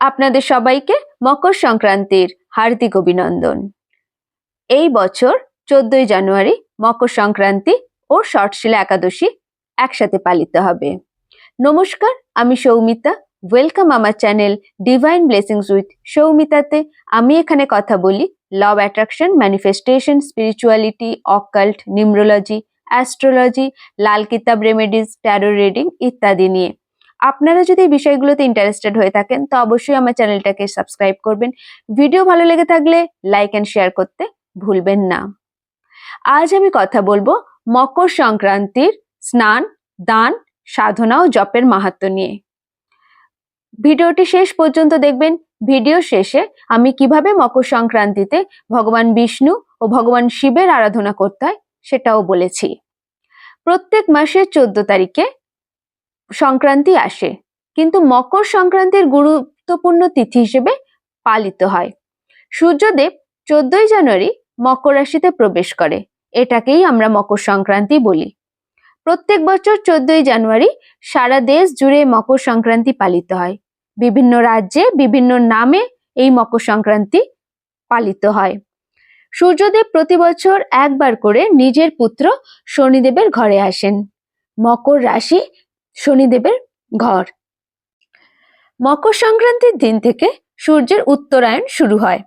আপনাদের সবাইকে মকর সংক্রান্তির হার্দিক অভিনন্দন। এই বছর চোদ্দই জানুয়ারি মকর সংক্রান্তি ও শর্টশিলা একাদশী একসাথে পালিত হবে। নমস্কার, আমি সৌমিতা। ওয়েলকাম আমার চ্যানেল ডিভাইন ব্লেসিংস উইথ সৌমিতাতে। আমি এখানে কথা বলি love attraction manifestation spirituality occult numerology astrology Lal Kitab remedies tarot reading ইত্যাদি নিয়ে। আপনারা যদি এই বিষয়গুলোতে ইন্টারেস্টেড হয়ে থাকেন, তো অবশ্যই আমার চ্যানেলটাকে সাবস্ক্রাইব করবেন। ভিডিও ভালো লেগে থাকলে লাইক অ্যান্ড শেয়ার করতে ভুলবেন না। আজ আমি কথা বলব মকর সংক্রান্তির স্নান, দান, সাধনা ও জপের মাহাত্ম নিয়ে। ভিডিওটি শেষ পর্যন্ত দেখবেন। ভিডিও শেষে আমি কীভাবে মকর সংক্রান্তিতে ভগবান বিষ্ণু ও ভগবান শিবের আরাধনা করতে হয় সেটাও বলেছি। প্রত্যেক মাসের চোদ্দ তারিখে সংক্রান্তি আসে। কিন্তু মকর সংক্রান্তির গুরুত্বপূর্ণ তিথি হিসেবে পালিত হয়। সূর্যদেব চোদ্দই জানুয়ারি মকর রাশিতে প্রবেশ করে। এটাকেই আমরা মকর সংক্রান্তি বলি। প্রত্যেক বছর চোদ্দই জানুয়ারি সারা দেশ জুড়ে মকর সংক্রান্তি পালিত হয়। বিভিন্ন রাজ্যে বিভিন্ন নামে এই মকর সংক্রান্তি পালিত হয়। সূর্যদেব প্রতি বছর একবার করে নিজের পুত্র শনিদেবের ঘরে আসেন। মকর রাশি শনিদেবের ঘর। মকর সংক্রান্তির দিন থেকে সূর্যের উত্তরায়ণ শুরু হয়।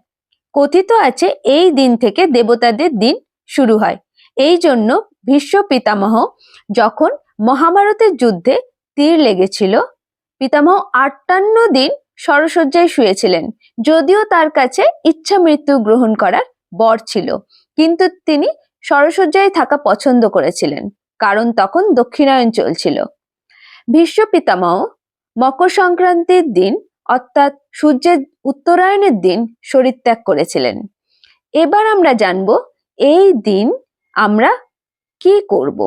কথিত আছে এই দিন থেকে দেবতাদের দিন শুরু হয়। এই জন্য ভীষ্ম পিতামহ যখন মহাভারতের যুদ্ধে তীর লেগেছিল, পিতামহ আটান্ন দিন সরসজ্জায় শুয়েছিলেন। যদিও তার কাছে ইচ্ছা মৃত্যু গ্রহণ করার বর ছিল, কিন্তু তিনি সরসজ্জায় থাকা পছন্দ করেছিলেন, কারণ তখন দক্ষিণায়ন চলছিল। ভীষ্ম পিতামহ মকর সংক্রান্তির দিন অর্থাৎ সূর্যের উত্তরায়ণের দিন শরীরত্যাগ করেছিলেন। এবার আমরা জানব এই দিন আমরা কি করব?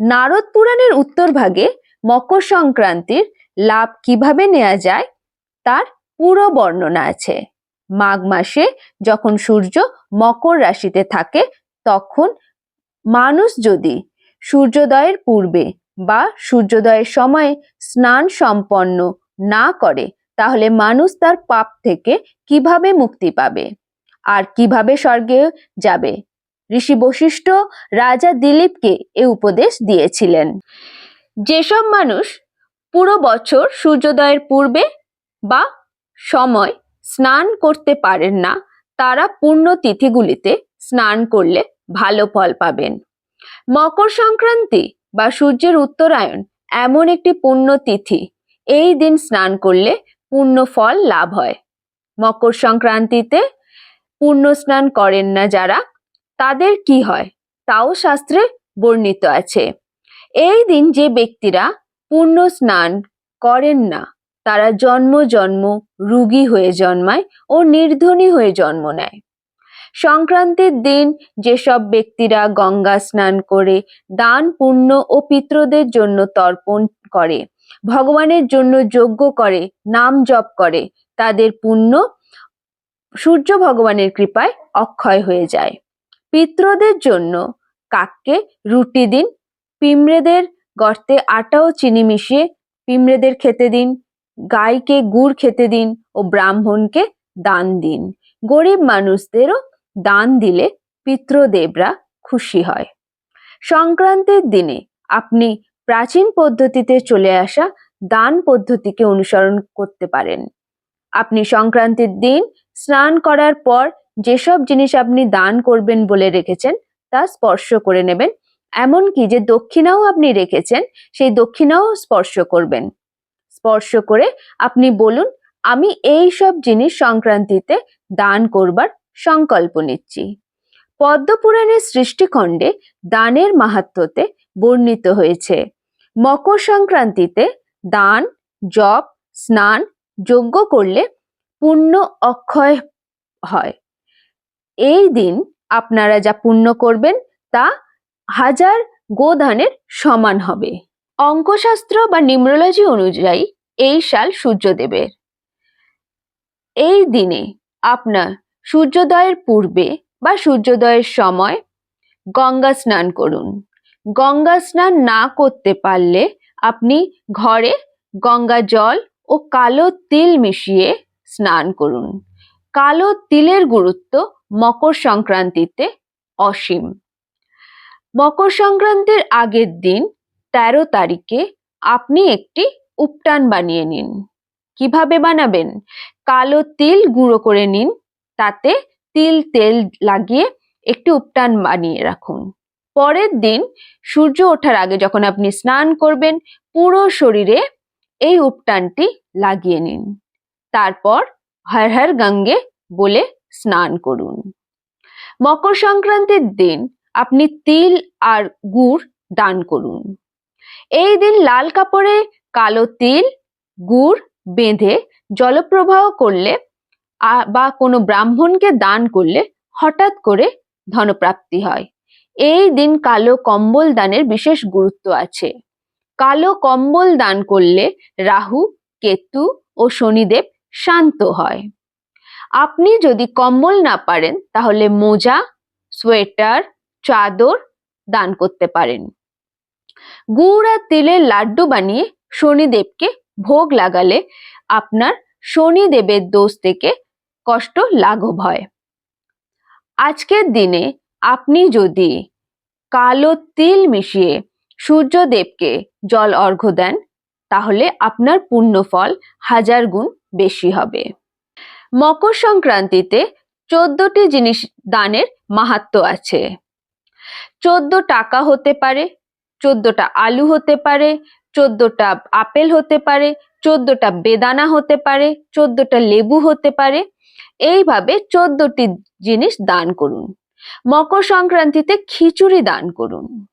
নারদ পুরাণের উত্তর ভাগে মকর সংক্রান্তির লাভ কীভাবে নেওয়া যায় তার পুরো বর্ণনা আছে। মাঘ মাসে যখন সূর্য মকর রাশিতে থাকে, তখন মানুষ যদি সূর্যোদয়ের পূর্বে বা সূর্যোদয়ের সময় স্নান সম্পন্ন না করে, তাহলে মানুষ তার পাপ থেকে কীভাবে মুক্তি পাবে? আর কীভাবে স্বর্গে যাবে? ঋষি বশিষ্ঠ রাজা দিলীপকে এ উপদেশ দিয়েছিলেন। যেসব মানুষ পুরো বছর সূর্যোদয়ের পূর্বে বা সময় স্নান করতে পারেন না, তারা পূর্ণ তিথিগুলিতে স্নান করলে ভালো ফল পাবেন। মকর সংক্রান্তি বা সূর্যের উত্তরায়ণ এমন একটি পুণ্য তিথি এই দিন স্নান করলে পূর্ণ ফল লাভ হয়। মকর সংক্রান্তিতে পূর্ণ স্নান করেন না যারা। তাদের কি হয়? তাও শাস্ত্রে বর্ণিত আছে। এই দিন যে ব্যক্তিরা পূর্ণ স্নান করেন না, তারা জন্ম জন্ম রুগী হয়ে জন্মায় ও নির্ধনী হয়ে জন্ম নেয়। সংক্রান্তির দিন যেসব ব্যক্তিরা গঙ্গা স্নান করে দান, পুণ্য ও পিত্রদের জন্য তর্পণ করে, ভগবানের জন্য যজ্ঞ করে, নাম জপ করে, তাদের পুণ্য সূর্য ভগবানের কৃপায় অক্ষয় হয়ে যায়। পিত্রদের জন্য কাককে রুটি দিন, পিমড়েদের গর্তে আটা ও চিনি মিশিয়ে পিমড়েদের খেতে দিন, গাইকে গুড় খেতে দিন ও ব্রাহ্মণকে দান দিন। গরিব মানুষদেরও দান দিলে পিতৃদেবরা খুশি হয়। সংক্রান্তির দিনে আপনি প্রাচীন পদ্ধতিতে চলে আসা দান পদ্ধতিকে অনুসরণ করতে পারেন। আপনি সংক্রান্তির দিন স্নান করার পর যেসব জিনিস আপনি দান করবেন বলে রেখেছেন, তা স্পর্শ করে নেবেন। এমনকি যে দক্ষিণাও আপনি রেখেছেন, সেই দক্ষিণাও স্পর্শ করবেন। স্পর্শ করে আপনি বলুন, আমি এই সব জিনিস সংক্রান্তিতে দান করবার সংকল্প নিচ্ছি। পদ্মপুরাণের সৃষ্টিখণ্ডে দানের মাহাত্মতে বর্ণিত হয়েছে, মকর সংক্রান্তিতে দান, জপ, স্নান, যজ্ঞ করলে পুণ্য অক্ষয় হয়। এই দিন আপনারা যা পুণ্য করবেন তা হাজার গোদানের সমান হবে। অঙ্কশাস্ত্র বা নিউমরোলজি অনুযায়ী এই সাল সূর্যদেবের। এই দিনে আপনার সূর্যোদয়ের পূর্বে বা সূর্যোদয়ের সময় গঙ্গা স্নান করুন। গঙ্গা স্নান না করতে পারলে আপনি ঘরে গঙ্গা জল ও কালো তিল মিশিয়ে স্নান করুন। কালো তিলের গুরুত্ব মকর সংক্রান্তিতে অসীম। মকর সংক্রান্তির আগের দিন তেরো তারিখে আপনি একটি উপটান বানিয়ে নিন। কীভাবে বানাবেন? কালো তিল গুঁড়ো করে নিন তাতে তিল, তেল লাগিয়ে একটি উপটান বানিয়ে রাখুন। পরের দিন সূর্য ওঠার আগে যখন আপনি স্নান করবেন, পুরো শরীরে এই উপটানটি লাগিয়ে নিন। তারপর হর হর গঙ্গে বলে স্নান করুন। মকর সংক্রান্তির দিন আপনি তিল আর গুড় দান করুন। এই দিন লাল কাপড়ে কালো তিল, গুড় বেঁধে জলপ্রবাহ করলে বা কোনো ব্রাহ্মণকে দান করলে হঠাৎ করে ধনপ্রাপ্তি হয়। এই দিন কালো কম্বল দানের বিশেষ গুরুত্ব আছে। কালো কম্বল দান করলে রাহু, কেতু ও শনিদেব শান্ত হয়। আপনি যদি কম্বল না পারেন, তাহলে মোজা, সোয়েটার, চাদর দান করতে পারেন। গুড় আর তিলের লাড্ডু বানিয়ে শনিদেবকে ভোগ লাগালে আপনার শনিদেবের দোষ থেকে কষ্ট, লাঘব হয়। আজকের দিনে আপনি যদি কালো তিল মিশিয়ে সূর্যদেবকে জল অর্ঘ্য দেন, তাহলে আপনার পুণ্যফল হাজার গুণ বেশি হবে। মকর সংক্রান্তিতে চোদ্দটি জিনিস দানের মাহাত্ম আছে। চোদ্দ টাকা হতে পারে, চোদ্দটা আলু হতে পারে চোদ্দটা আপেল হতে পারে, চোদ্দটা বেদানা হতে পারে, চোদ্দটা লেবু হতে পারে। এইভাবে চোদ্দটি জিনিস দান করুন। মকর সংক্রান্তিতে খিচুড়ি দান করুন।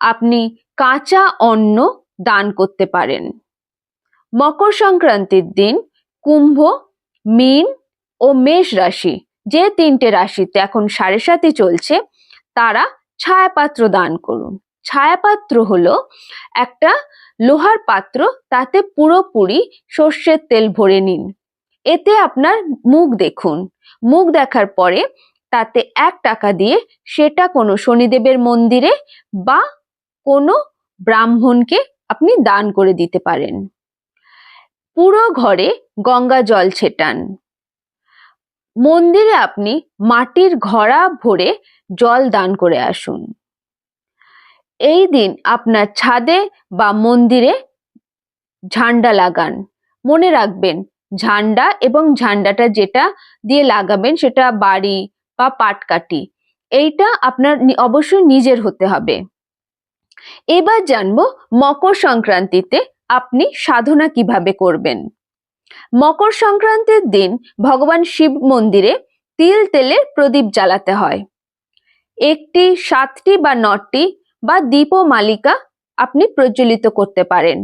আপনি কাঁচা অন্ন দান করতে পারেন। মকর সংক্রান্তির দিন কুম্ভ, মীন ও মেষ রাশি, যে তিনটে রাশিতে এখন সাড়ে সাতি চলছে, তারা ছায়াপাত্র দান করুন। ছায়াপাত্র হলো একটা লোহার পাত্র, তাতে পুরোপুরি সর্ষের তেল ভরে নিন। এতে আপনার মুখ দেখুন। মুখ দেখার পরে তাতে এক টাকা দিয়ে সেটা কোনো শনিদেবের মন্দিরে বা কোনো ব্রাহ্মণকে আপনি দান করে দিতে পারেন। পুরো ঘরে গঙ্গা জল ছেটান। মন্দিরে আপনি মাটির ঘড়া ভরে জল দান করে আসুন। এই দিন আপনার ছাদে বা মন্দিরে ঝান্ডা লাগান। মনে রাখবেন, ঝান্ডা এবং ঝান্ডাটা যেটা দিয়ে লাগাবেন সেটা বাড়ি বা পাটকাঠি। এইটা আপনার অবশ্যই নিজের হতে হবে। এবার জানব মকর সংক্রান্তিতে আপনি সাধনা কীভাবে করবেন। মকর সংক্রান্তির দিন ভগবান শিব মন্দিরে তিল তেলের প্রদীপ জ্বালাতে হয়। একটি, সাতটি বা নটি বা দীপমালিকা আপনি প্রজ্বলিত করতে পারেন।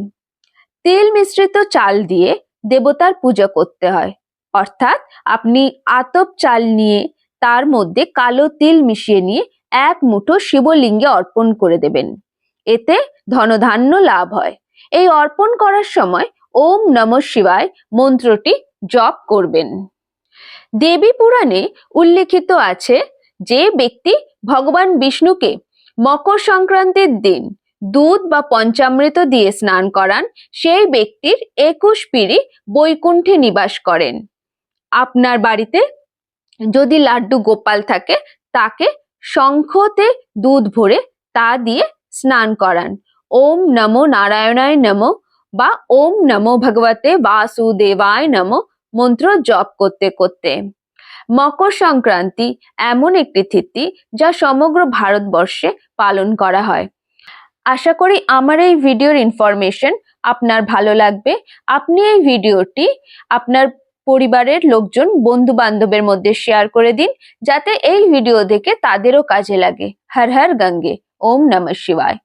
তেল মিশ্রিত চাল দিয়ে দেবতার পূজা করতে হয়। অর্থাৎ আপনি আতপ চাল নিয়ে তার মধ্যে কালো তিল মিশিয়ে নিয়ে এক মুঠো শিবলিঙ্গে অর্পণ করে দেবেন। এতে ধনধান্য লাভ হয়। এই অর্পণ করার সময় ওম নম শিবায় মন্ত্রটি জপ করবেন। দেবী পুরাণে উল্লেখিত আছে যে ব্যক্তি ভগবান বিষ্ণুকে মকর সংক্রান্তির দিন দুধ বা পঞ্চামৃত দিয়ে স্নান করান। সেই ব্যক্তির একুশ পিড়ি বৈকুণ্ঠে নিবাস করেন। আপনার বাড়িতে যদি লাড্ডু গোপাল থাকে, তাকে শঙ্খতে দুধ ভরে তা দিয়ে স্নান করান। ওম নমো নারায়ণায় নমো বা ওম নমো ভগবতে বাসুদেবায় নমো মন্ত্র জপ করতে করতে। মকর সংক্রান্তি এমন একটি তিথি যা সমগ্র ভারতবর্ষে পালন করা হয়। আশা করি আমার এই ভিডিওর ইনফরমেশন আপনার ভালো লাগবে। আপনি এই ভিডিওটি আপনার পরিবারের লোকজন বন্ধু বান্ধবের মধ্যে শেয়ার করে দিন, যাতে এই ভিডিও দেখে তাদেরও কাজে লাগে। হর হর গঙ্গে, ওম নমঃ শিবায়।